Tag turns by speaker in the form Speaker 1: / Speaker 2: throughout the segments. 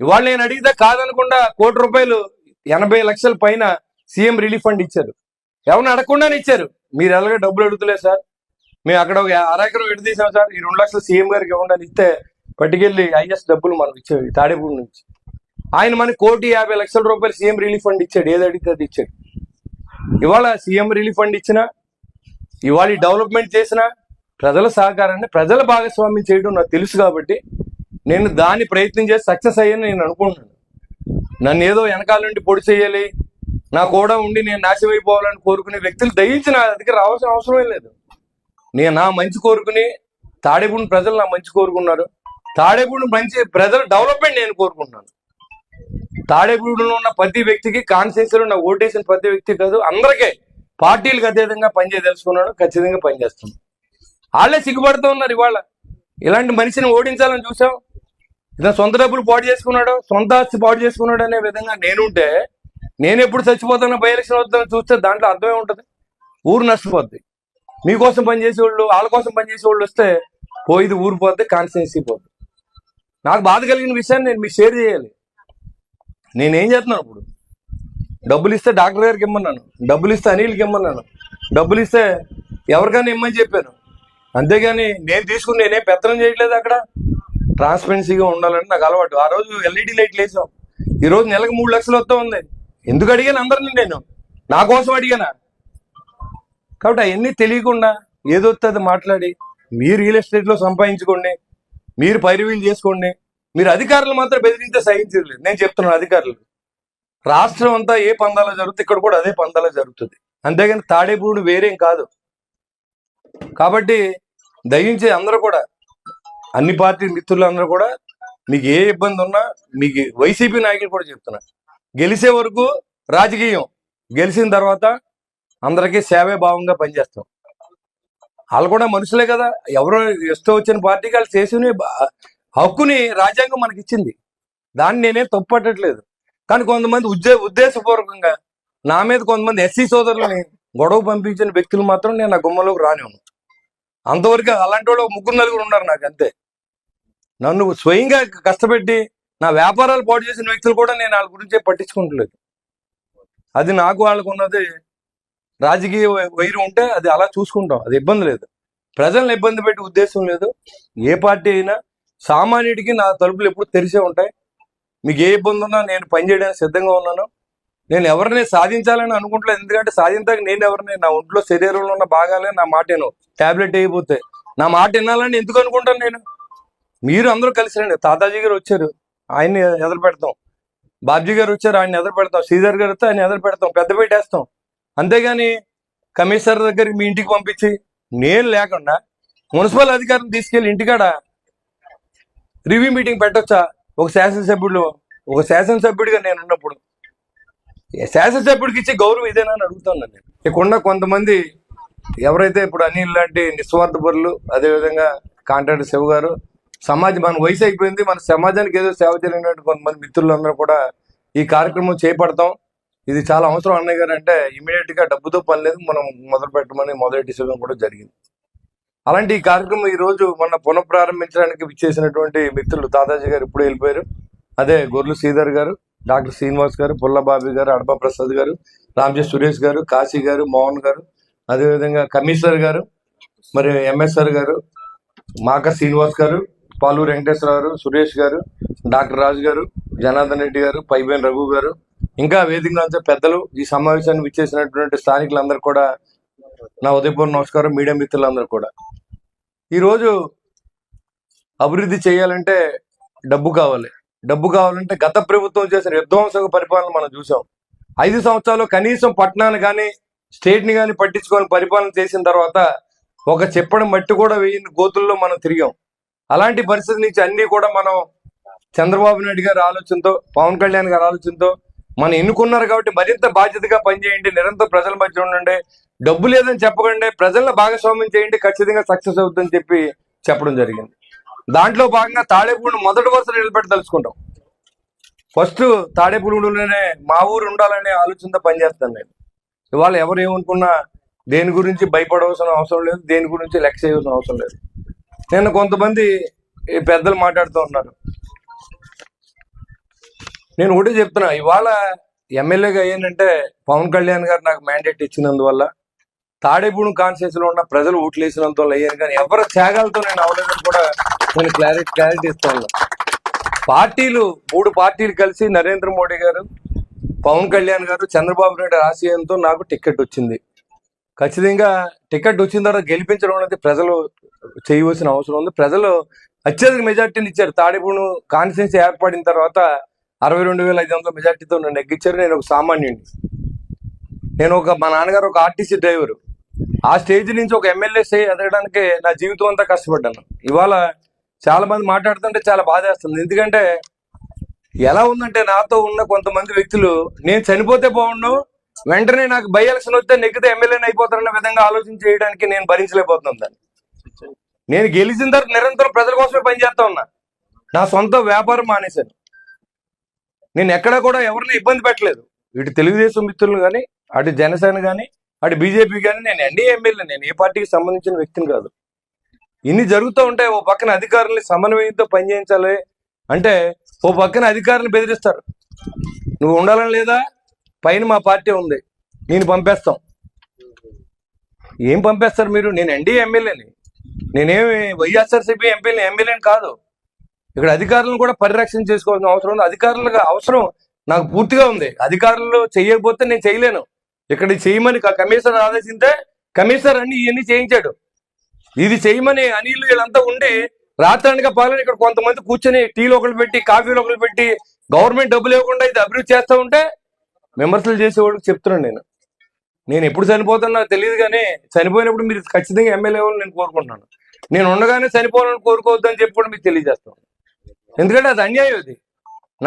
Speaker 1: ఇవాళ నేను అడిగితే కాదనకుండా కోటి రూపాయలు ఎనభై లక్షల పైన సీఎం రిలీఫ్ ఫండ్ ఇచ్చారు. ఎవరిని అడగకుండానే ఇచ్చారు. మీరు ఎలాగ డబ్బులు అడుగుతలేదు సార్? మేము అక్కడ ఒక అరెకరం విడదీసాం సార్? ఈ రెండు లక్షలు సీఎం గారికి ఇవ్వండి ఇస్తే పట్టుకెళ్ళి ఐఎస్ డబ్బులు మనకు ఇచ్చాడు తాడేపూడి నుంచి. ఆయన మనకి కోటి యాభై లక్షల రూపాయలు సీఎం రిలీఫ్ ఫండ్ ఇచ్చాడు. ఏది అడిగితే అది ఇచ్చాడు. ఇవాళ సీఎం రిలీఫ్ ఫండ్ ఇచ్చినా ఇవాళ డెవలప్మెంట్ చేసిన ప్రజల సహకారాన్ని ప్రజల భాగస్వామ్యం చేయడం నాకు తెలుసు కాబట్టి నేను దాన్ని ప్రయత్నం చేసి సక్సెస్ అయ్యని నేను అనుకుంటున్నాను. నన్ను ఏదో వెనకాల నుండి పొడి చేయాలి నా కూడా ఉండి నేను నాశనం అయిపోవాలని కోరుకునే వ్యక్తులు దయించి నా దగ్గర రావాల్సిన అవసరమే లేదు. నేను నా మంచి కోరుకుని తాడేపూడి ప్రజలు నా మంచి కోరుకున్నారు. తాడేపూడి మంచి ప్రజల డెవలప్మెంట్ నేను కోరుకుంటున్నాను. తాడేపూడిలో ఉన్న ప్రతి వ్యక్తికి కాన్స్టిట్యూన్సీలో నా ఓటేసిన ప్రతి వ్యక్తి కాదు అందరికీ పార్టీలకు అతీతంగా పనిచేయదలుచుకున్నాడు ఖచ్చితంగా పనిచేస్తున్నాను వాళ్ళే సిగ్గుపడుతూ ఉన్నారు ఇవాళ. ఇలాంటి మనిషిని ఓడించాలని చూసాం ఇతను సొంత డబ్బులు పాడు చేసుకున్నాడు సొంత ఆస్తి పాడు చేసుకున్నాడు అనే విధంగా నేనుంటే నేను ఎప్పుడు చచ్చిపోతానో బై ఎలక్షన్ వద్దామని చూస్తే దాంట్లో అర్థమే ఉంటుంది. ఊరు నష్టపోద్ది. మీకోసం పనిచేసే వాళ్ళు వాళ్ళ కోసం పనిచేసే వాళ్ళు వస్తే పోయిది ఊరు పోద్ది కాన్స్టిట్యున్సీ పోద్ది. నాకు బాధ కలిగిన విషయాన్ని నేను మీకు షేర్ చేయాలి. నేనేం చేస్తున్నాను ఇప్పుడు? డబ్బులు ఇస్తే డాక్టర్ గారికి ఇమ్మన్నాను. డబ్బులు ఇస్తే అనిల్కి ఇమ్మన్నాను. డబ్బులు ఇస్తే ఎవరికైనా ఇమ్మని చెప్పాను. అంతేగాని నేను తీసుకుని నేనేం పెత్తనం చేయట్లేదు అక్కడ? ట్రాన్స్పరెన్సీగా ఉండాలని నాకు అలవాటు. ఆ రోజు ఎల్ఈడి లైట్లు వేసాం ఈ రోజు నెలకు మూడు లక్షలు వస్తా ఉంది. ఎందుకు అడిగాను అందరిని నేను? నా కోసం అడిగానా? కాబట్టి అవన్నీ తెలియకుండా ఏదొస్తుంది అది మాట్లాడి మీరు రియల్ ఎస్టేట్లో సంపాదించుకోండి మీరు పైరువీలు చేసుకోండి. మీరు అధికారులు మాత్రం బెదిరిస్తే సహించలేదు నేను చెప్తున్నాను అధికారులు. రాష్ట్రం అంతా ఏ పందాలో జరుగుతుంది ఇక్కడ కూడా అదే పందాలో జరుగుతుంది. అంతేగాని తాడేపూడు వేరేం కాదు. కాబట్టి దయించి అందరూ కూడా అన్ని పార్టీ మిత్రులందరూ కూడా మీకు ఏ ఇబ్బంది ఉన్నా మీకు వైసీపీ నాయకులు కూడా చెప్తున్నా గెలిచే వరకు రాజకీయం. గెలిచిన తర్వాత అందరికీ సేవే భావంగా పనిచేస్తాం. వాళ్ళు కూడా మనుషులే కదా. ఎవరో ఇష్టం వచ్చిన పార్టీకి వాళ్ళు చేసిన హక్కుని రాజ్యాంగం మనకి ఇచ్చింది. దాన్ని నేనేం తప్పట్టట్లేదు కానీ కొంతమంది ఉద్దే ఉద్దేశపూర్వకంగా నా మీద కొంతమంది ఎస్సీ సోదరులని గొడవ పంపించిన వ్యక్తులు మాత్రం నేను నా గుమ్మలోకి రానివ్వను. అంతవరకు అలాంటి వాళ్ళు ముగ్గురు నలుగురు ఉన్నారు నాకు అంతే. నన్ను స్వయంగా కష్టపెట్టి నా వ్యాపారాలు పాటు చేసిన వ్యక్తులు కూడా నేను వాళ్ళ గురించే పట్టించుకుంటలేదు. అది నాకు వాళ్ళకు ఉన్నది రాజకీయ వై- వైరం ఉంటే అది అలా చూసుకుంటాం అది ఇబ్బంది లేదు. ప్రజల్ని ఇబ్బంది పెట్టే ఉద్దేశం లేదు. ఏ పార్టీ అయినా సామాన్యుడికి నా తలుపులు ఎప్పుడు తెరిసే ఉంటాయి. మీకు ఏ ఇబ్బంది ఉన్నా నేను పనిచేయడానికి సిద్ధంగా ఉన్నాను. నేను ఎవరిని సాధించాలని అనుకుంటలేదు. ఎందుకంటే సాధించాక నేను ఎవరిని నా ఒంట్లో శరీరంలో ఉన్న భాగాలే నా మాట విను టాబ్లెట్ అయిపోతే. నా మాట వినాలని ఎందుకు అనుకుంటాను నేను? మీరు అందరూ కలిసి రండి. తాతాజీ గారు వచ్చారు. ఆయన్ని ఎదురు పెడతాం. బాబ్జీ గారు వచ్చారు. ఆయన ఎదురు పెడతాం. శ్రీధర్ గారు వస్తే ఆయన ఎదురు పెడతాం. పెద్ద పెట్టేస్తాం అంతేగాని కమిషనర్ దగ్గరికి మీ ఇంటికి పంపించి నేను లేకుండా మున్సిపల్ అధికారిని తీసుకెళ్ళి ఇంటికాడ రివ్యూ మీటింగ్ పెట్టొచ్చా? ఒక శాసనసభ్యుడు ఒక శాసనసభ్యుడిగా నేను ఉన్నప్పుడు. శాసనసభ్యుడికి ఇచ్చే గౌరవం ఇదేనా అని అడుగుతున్నాను నేను. ఇక్కడ కొంతమంది ఎవరైతే ఇప్పుడు అనిల్ లాంటి నిస్వార్థ పరులు అదేవిధంగా కాంట్రాక్టర్ శివ గారు సమాజం మన వయసు అయిపోయింది మన సమాజానికి ఏదో సేవ చేయలేనటువంటి కొంతమంది మిత్రులందరూ కూడా ఈ కార్యక్రమం చేపడతాం. ఇది చాలా అవసరం అన్నయ్య గారు అంటే ఇమీడియట్గా డబ్బుతో పని లేదు మనం మొదలు పెట్టమని మొదటి కూడా జరిగింది. అలాంటి ఈ కార్యక్రమం ఈ రోజు మన పునఃప్రారంభించడానికి విచ్చేసినటువంటి మిత్రులు తాతాజీ గారు ఇప్పుడు వెళ్ళిపోయారు. అదే గొర్రెలు శ్రీధర్ గారు డాక్టర్ శ్రీనివాస్ గారు పుల్లబాబి గారు అడప ప్రసాద్ గారు రామ్జీ సురేష్ గారు కాశీ గారు మోహన్ గారు అదేవిధంగా కమిషనర్ గారు మరి ఎంఎస్ఆర్ గారు మాక శ్రీనివాస్ గారు పాలు వెంకటేశ్వర గారు సురేష్ గారు డాక్టర్ రాజు గారు జనార్దన్ రెడ్డి గారు పైబేన్ రఘు గారు ఇంకా వేదికలో అంతా పెద్దలు ఈ సమావేశాన్ని విచ్చేసినటువంటి స్థానికులందరూ కూడా నా ఉదయపూర్ణ నమస్కారం మీడియా మిత్రులందరూ కూడా. ఈరోజు అభివృద్ధి చేయాలంటే డబ్బు కావాలి. డబ్బు కావాలంటే గత ప్రభుత్వం చేసిన విధ్వంసక పరిపాలన మనం చూసాం. ఐదు సంవత్సరాలు కనీసం పట్టణాన్ని కానీ స్టేట్ని కానీ పట్టించుకొని పరిపాలన చేసిన తర్వాత ఒక చెప్పడం మట్టి కూడా వేయని గోతుల్లో మనం తిరిగాం. అలాంటి పరిస్థితి నుంచి అన్ని కూడా మనం చంద్రబాబు నాయుడు గారి ఆలోచనతో పవన్ కళ్యాణ్ గారి ఆలోచనతో మనం ఎన్నుకున్నారు కాబట్టి మరింత బాధ్యతగా పనిచేయండి నిరంతరం ప్రజల మధ్య ఉండండి. డబ్బు లేదని చెప్పకండి ప్రజలను భాగస్వామ్యం చేయండి ఖచ్చితంగా సక్సెస్ అవుతుందని చెప్పి చెప్పడం జరిగింది. దాంట్లో భాగంగా తాడేపూడి మొదటి వరుస నిలబెట్టి తలుచుకుంటాం. ఫస్ట్ తాడేపూడిలోనే మా ఊరు ఉండాలనే ఆలోచనతో పనిచేస్తాను నేను. ఇవాళ ఎవరు ఏమనుకున్నా దేని గురించి భయపడవలసిన అవసరం లేదు దేని గురించి లెక్క చేయవలసిన అవసరం లేదు. నేను కొంతమంది ఈ పెద్దలు మాట్లాడుతూ ఉన్నారు. నేను ఒకటే చెప్తున్నా ఇవాళ ఎమ్మెల్యేగా అయ్యానంటే పవన్ కళ్యాణ్ గారు నాకు మ్యాండేట్ ఇచ్చినందువల్ల తాడేపూడి కాన్స్టిట్యూన్స్లో ఉన్న ప్రజలు ఓట్లు అయ్యాను కానీ ఎవరి త్యాగాలతో నేను అవ్వలేదని కూడా నేను క్లారిటీ క్లారిటీ ఇస్తాను. పార్టీలు మూడు పార్టీలు కలిసి నరేంద్ర మోడీ గారు పవన్ కళ్యాణ్ గారు చంద్రబాబు నాయుడు ఆశయంతో నాకు టికెట్ వచ్చింది. ఖచ్చితంగా టికెట్ వచ్చిన తర్వాత గెలిపించడం అనేది ప్రజలు చేయవలసిన అవసరం ఉంది. ప్రజలు అత్యధిక మెజార్టీని ఇచ్చారు. తాడేపూడు కాన్స్టిట్యూన్సీ ఏర్పడిన తర్వాత అరవై రెండు వేల ఐదు వందల మెజార్టీతో నన్ను ఎక్కించారు నేను ఒక సామాన్యుడిని. నేను ఒక మా నాన్నగారు ఒక ఆర్టీసీ డ్రైవరు ఆ స్టేజ్ నుంచి ఒక ఎమ్మెల్యే స్టే ఎదగడానికి నా జీవితం అంతా కష్టపడ్డాను. ఇవాళ చాలా మంది మాట్లాడుతుంటే చాలా బాధేస్తుంది. ఎందుకంటే ఎలా ఉందంటే నాతో ఉన్న కొంతమంది వ్యక్తులు నేను చనిపోతే బాగుండు వెంటనే నాకు బై ఎలక్షన్ వస్తే నెగ్గితే ఎమ్మెల్యేని అయిపోతారన్న విధంగా ఆలోచన చేయడానికి నేను భరించలేకపోతున్నాను దాన్ని. నేను గెలిచిన తర్వాత నిరంతరం ప్రజల కోసమే పనిచేస్తా ఉన్నా. నా సొంత వ్యాపారం మానేశాను. నేను ఎక్కడా కూడా ఎవరిని ఇబ్బంది పెట్టలేదు. ఇటు తెలుగుదేశం మిత్రులు కానీ అటు జనసేన కానీ అటు బీజేపీ కానీ నేను ఎన్డీఏ ఎమ్మెల్యే నేను ఏ పార్టీకి సంబంధించిన వ్యక్తిని కాదు. ఇన్ని జరుగుతూ ఉంటాయి ఓ పక్కన అధికారుల్ని సమన్వయంతో పనిచేయించాలి అంటే ఓ పక్కన అధికారులను బెదిరిస్తారు. నువ్వు ఉండాలని లేదా? పైన మా పార్టీ ఉంది. నేను పంపేస్తాం. ఏం పంపేస్తారు మీరు? నేను ఎన్డీఏ ఎమ్మెల్యేని. నేనేమి వైఎస్ఆర్సీపీ ఎంపీని ఎమ్మెల్యేని కాదు. ఇక్కడ అధికారులను కూడా పరిరక్షణ చేసుకోవాల్సిన అవసరం ఉంది. అధికారులుగా అవసరం నాకు పూర్తిగా ఉంది. అధికారులు చేయకపోతే నేను చేయలేను. ఇక్కడ చేయమని కమిషనర్ ఆదేశింటే కమిషనర్ అన్ని ఇవన్నీ చేయించాడు. ఇది చేయమని అనిల్ వీళ్ళంతా ఉండి రాత్రానిగా పాలన ఇక్కడ కొంతమంది కూర్చొని టీలు ఒకరు పెట్టి కాఫీలు ఒకరు పెట్టి గవర్నమెంట్ డబ్బులు ఇవ్వకుండా ఇది అభివృద్ధి చేస్తూ ఉంటే విమర్శలు చేసేవాడికి చెప్తున్నాను నేను. నేను ఎప్పుడు చనిపోతున్నా తెలియదు కానీ చనిపోయినప్పుడు మీరు ఖచ్చితంగా ఎమ్మెల్యే అవ్వాలని నేను కోరుకుంటున్నాను. నేను ఉండగానే చనిపోవాలని కోరుకోవద్దు అని చెప్పి కూడా మీకు తెలియజేస్తాను. ఎందుకంటే అది అన్యాయం అది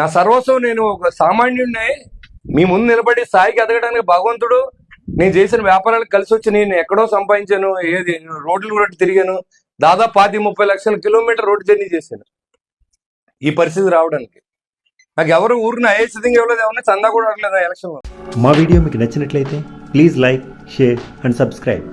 Speaker 1: నా సర్వస్వం నేను ఒక సామాన్యుడిని మీ ముందు నిలబడి స్థాయికి ఎదగడానికి భగవంతుడు నేను చేసిన వ్యాపారాలు కలిసి వచ్చి నేను ఎక్కడో సంపాదించాను ఏది రోడ్లు కూడా తిరిగాను. దాదాపు పాతి ముప్పై లక్షల కిలోమీటర్ రోడ్డు జర్నీ చేశాను. ఈ పరిస్థితి రావడానికి. నాకు ఎవరు ఊరిని అయ్యేసిద్ధంగా ఇవ్వలేదు ఎవరిని చందా కూడా అవ్వలేదు ఎలక్షన్లో.
Speaker 2: మా వీడియో మీకు నచ్చినట్లయితే please like share and subscribe.